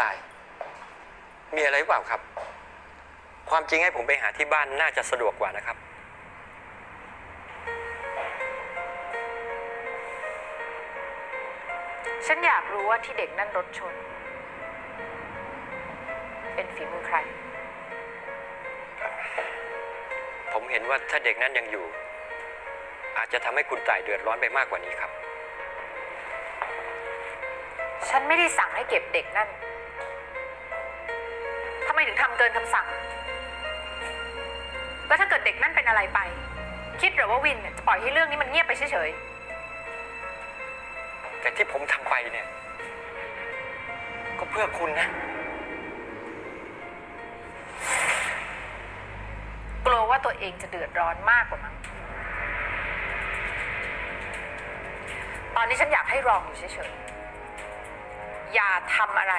ตาย มีอะไรหรือเปล่าครับ ความจริงให้ผมไปหาที่บ้านน่าจะสะดวกกว่านะครับ ฉันอยากรู้ว่าที่เด็กนั่นรถชน เป็นฝีมือใคร ผมเห็นว่าถ้าเด็กนั้นยังอยู่ อาจจะทำให้คุณตายเดือดร้อนไปมากกว่านี้ครับ ฉันไม่ได้สั่งให้เก็บเด็กนั่นทำไม ถึงทำเกินคำสั่ง แล้วถ้าเกิดเด็กนั่นเป็นอะไรไป คิดเหรือว่าวินเนี่ยจะปล่อยให้เรื่องนี้มันเงียบไปเฉยแต่ที่ผมทำไปเนี่ย ก็เพื่อคุณนะๆกลัวว่าตัวเองจะเดือดร้อนมากกว่ามั้ง ตอนนี้ฉันอยากให้รองอยู่เฉยๆ อย่าทำอะไร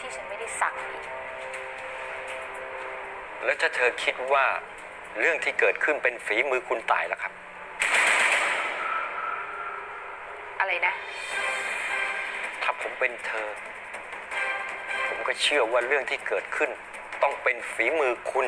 ที่ฉันไม่ได้สั่งอีก แล้วถ้าเธอคิดว่าเรื่องที่เกิดขึ้นเป็นฝีมือคุณตายล่ะครับ อะไรนะ ถ้าผมเป็นเธอ ผมก็เชื่อว่าเรื่องที่เกิดขึ้น ต้องเป็นฝีมือคุณ